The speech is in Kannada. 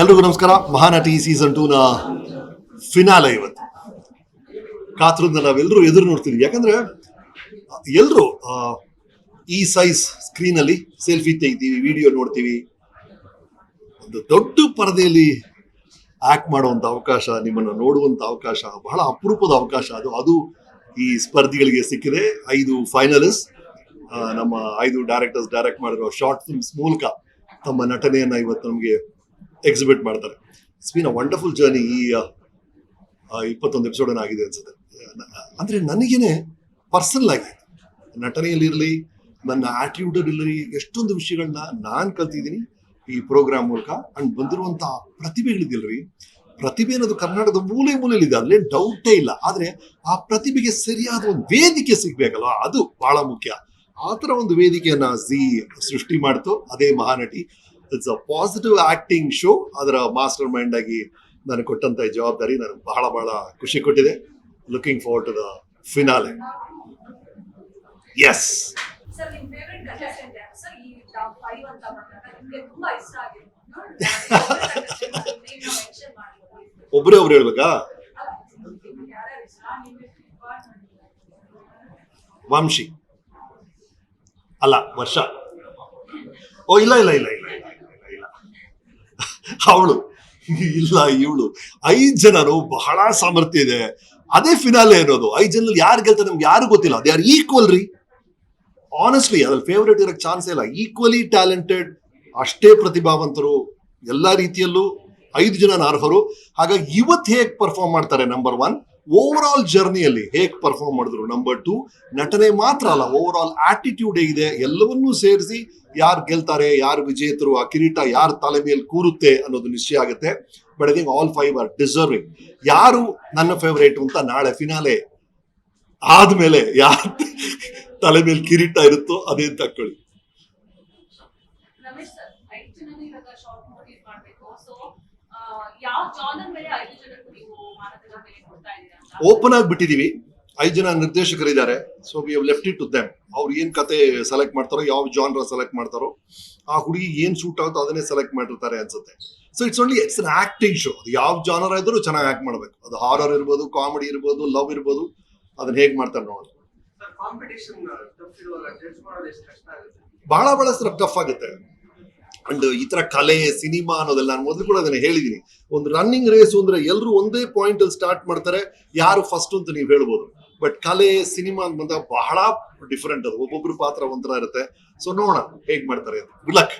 ಎಲ್ರಿಗೂ ನಮಸ್ಕಾರ. ಮಹಾನಟಿ ಸೀಸನ್ನ ಫಿನಾಲೆ ಇವತ್ತು. ಕಾತರಿಂದ ನಾವೆಲ್ಲರೂ ಎದುರು ನೋಡ್ತೀವಿ. ಯಾಕಂದ್ರೆ ಎಲ್ಲರೂ ಈ ಸೈಜ್ ಸ್ಕ್ರೀನ್ ಅಲ್ಲಿ ಸೆಲ್ಫಿ ತೆಗಿತೀವಿ ವಿಡಿಯೋ ನೋಡ್ತೀವಿ. ಒಂದು ದೊಡ್ಡ ಪರದೆಯಲ್ಲಿ ಆಕ್ಟ್ ಮಾಡುವಂತ ಅವಕಾಶ, ನಿಮ್ಮನ್ನು ನೋಡುವಂತ ಅವಕಾಶ, ಬಹಳ ಅಪರೂಪದ ಅವಕಾಶ ಅದು. ಅದು ಈ ಸ್ಪರ್ಧಿಗಳಿಗೆ ಸಿಕ್ಕಿದೆ. ಐದು ಫೈನಲಿಸ್ಟ್ ನಮ್ಮ ಐದು ಡೈರೆಕ್ಟರ್ಸ್ ಡೈರೆಕ್ಟ್ ಮಾಡಿರೋ ಶಾರ್ಟ್ ಫಿಲ್ಮ್ಸ್ ಮೂಲಕ ತಮ್ಮ ನಟನೆಯನ್ನ ಇವತ್ತು ನಮಗೆ ಎಕ್ಸಿಬಿಟ್ ಮಾಡ್ತಾರೆ. It's been a wonderful journey ಈ ಇಪ್ಪತ್ತೊಂದು ಎಪಿಸೋಡ್ ಆಗಿದೆ ಅನ್ಸುತ್ತೆ. ಅಂದರೆ ನನಗೇನೆ ಪರ್ಸನಲ್ ಆಗಿ ನಟನೆಯಲ್ಲಿರಲಿ, ನನ್ನ ಆಟಿಟ್ಯೂಡ್ ಇರಲಿ ಎಷ್ಟೊಂದು ವಿಷಯಗಳನ್ನ ನಾನು ಕಲ್ತಿದ್ದೀನಿ ಈ ಪ್ರೋಗ್ರಾಮ್ ಮೂಲಕ. ಅಂಡ್ ಬಂದಿರುವಂಥ ಪ್ರತಿಭೆಗಳಿದೆಯಲ್ರಿ ಪ್ರತಿಭೆ ಅನ್ನೋದು ಕರ್ನಾಟಕದ ಮೂಲೆ ಮೂಲೆಯಲ್ಲಿದೆ. ಅಲ್ಲೇ ಡೌಟೇ ಇಲ್ಲ. ಆದ್ರೆ ಆ ಪ್ರತಿಭೆಗೆ ಸರಿಯಾದ ಒಂದು ವೇದಿಕೆ ಸಿಗಬೇಕಲ್ಲ ಅದು ಬಹಳ ಮುಖ್ಯ. ಆ ಥರ ಒಂದು ವೇದಿಕೆಯನ್ನ ಸಿ ಸೃಷ್ಟಿ ಮಾಡ್ತು. ಅದೇ Mahanati. It's a positive acting show ಅದರ ಮಾಸ್ಟರ್ ಮೈಂಡ್ ಆಗಿ ನನಗೆ ಕೊಟ್ಟಂತ ಜವಾಬ್ದಾರಿ ನನಗೆ ಬಹಳ ಬಹಳ ಖುಷಿ ಕೊಟ್ಟಿದೆ. Looking forward to the finale S ಒಬ್ಬರೇ ಒಬ್ರು ಹೇಳ್ಬೇಕಾ? ವಂಶಿ. ಅಲ್ಲ ವರ್ಷ. ಓ ಇಲ್ಲ ಇಲ್ಲ ಇಲ್ಲ ಇಲ್ಲ. ಅವಳು. ಇಲ್ಲ, ಇವಳು. ಐದ್ ಜನರು ಬಹಳ ಸಾಮರ್ಥ್ಯ ಇದೆ. ಅದೇ ಫಿನಾಲೆ ಅನ್ನೋದು. ಐದ್ ಜನರಲ್ಲಿ ಯಾರು ಗೆಲ್ತಾರೆ ನಮ್ಗೆ ಯಾರು ಗೊತ್ತಿಲ್ಲ. ದೇ ಆರ್ ಈಕ್ವಲ್ ರೀ. ಆನೆಸ್ಟ್ಲಿ ಅದ್ರಲ್ಲಿ ಫೇವ್ರೇಟ್ ಇರೋಕ್ಕೆ ಚಾನ್ಸ್ ಇಲ್ಲ. ಈಕ್ವಲಿ ಟ್ಯಾಲೆಂಟೆಡ್ ಅಷ್ಟೇ ಪ್ರತಿಭಾವಂತರು ಎಲ್ಲ ರೀತಿಯಲ್ಲೂ ಐದು ಜನ ಅರ್ಹರು. ಹಾಗಾಗಿ ಇವತ್ತು ಹೇಗೆ ಪರ್ಫಾರ್ಮ್ ಮಾಡ್ತಾರೆ ನಂಬರ್ ಒನ್ ಓವರ್ ಆಲ್ ಜರ್ನಿಯಲ್ಲಿ ಹೇಗೆ ಪರ್ಫಾರ್ಮ್ ಮಾಡಿದ್ರು? ನಂಬರ್ ಟು ನಟನೆ ಮಾತ್ರ ಅಲ್ಲ ಓವರ್ ಆಲ್ ಆಟಿಟ್ಯೂಡ್ ಹೇಗಿದೆ, ಎಲ್ಲವನ್ನೂ ಸೇರಿಸಿ ಯಾರು ಗೆಲ್ತಾರೆ, ಯಾರು ವಿಜೇತರು, ಆ ಕಿರೀಟ ಯಾರ ತಲೆ ಮೇಲೆ ಕೂರುತ್ತೆ ಅನ್ನೋದು ನಿಶ್ಚಯ ಆಗುತ್ತೆ. But I think all five are deserving ಯಾರು ನನ್ನ ಫೇವರೇಟ್ ಅಂತ ನಾಳೆ ಫಿನಾಲೆ ಆದ್ಮೇಲೆ ಯಾರ ತಲೆ ಮೇಲೆ ಕಿರೀಟ ಇರುತ್ತೋ ಅದೇ ತಕ್ಕೊಳ್ಳಿ ಓಪನ್ ಆಗಿ ಬಿಟ್ಟಿದೀವಿ. ಐದು ಜನ ನಿರ್ದೇಶಕರಿದ್ದಾರೆ. So we have left it to them ಅವ್ರು ಏನ್ ಕತೆ ಸೆಲೆಕ್ಟ್ ಮಾಡ್ತಾರೋ ಯಾವ ಜಾನ್ರ ಸೆಲೆಕ್ಟ್ ಮಾಡ್ತಾರೋ ಆ ಹುಡುಗಿ ಏನ್ ಸೂಟ್ ಆಗುತ್ತೋ ಅದನ್ನೇ ಸೆಲೆಕ್ಟ್ ಮಾಡಿರ್ತಾರೆ ಅನ್ಸುತ್ತೆ. So it's only it's an acting show ಅದು ಯಾವ ಜಾನರ್ ಆದರೂ ಚೆನ್ನಾಗಿ ಆಕ್ಟ್ ಮಾಡ್ಬೇಕು. ಅದು ಹಾರರ್ ಇರ್ಬೋದು ಕಾಮಿಡಿ ಇರ್ಬೋದು ಲವ್ ಇರ್ಬೋದು. ಅದನ್ನ ಹೇಗ್ ಮಾಡ್ತಾರೆ ನೋಡಿ. ಕಾಂಪಿಟೇಷನ್ ಟಫ್ ಇರುವಾಗ ಜಡ್ಜ್ ಮಾಡೋದು ಎಷ್ಟು ಕಷ್ಟ ಆಗುತ್ತೆ? ಬಹಳ ಬಹಳ ಟಫ್ ಆಗುತ್ತೆ. ಅಂಡ್ ಈ ತರ ಕಲೆ, ಸಿನಿಮಾ ಅನ್ನೋದೆಲ್ಲ ನಾನು ಮೊದಲು ಕೂಡ ಅದನ್ನ ಹೇಳಿದೀನಿ. ಒಂದು ರನ್ನಿಂಗ್ ರೇಸ್ ಅಂದ್ರೆ ಎಲ್ಲರೂ ಒಂದೇ ಪಾಯಿಂಟ್ ಅಲ್ಲಿ ಸ್ಟಾರ್ಟ್ ಮಾಡ್ತಾರೆ, ಯಾರು ಫಸ್ಟ್ ಅಂತ ನೀವು ಹೇಳ್ಬೋದು. ಬಟ್ ಕಲೆ, ಸಿನಿಮಾ ಅಂತ ಬಂದಾಗ ಬಹಳ ಡಿಫರೆಂಟ್ ಅದು. ಒಬ್ಬೊಬ್ರು ಪಾತ್ರ ಒಂಥರ ಇರುತ್ತೆ. ಸೊ ನೋಡೋಣ, ಹೇಗ್ ಮಾಡ್ತಾರೆ ಗುಡ್ ಲಕ್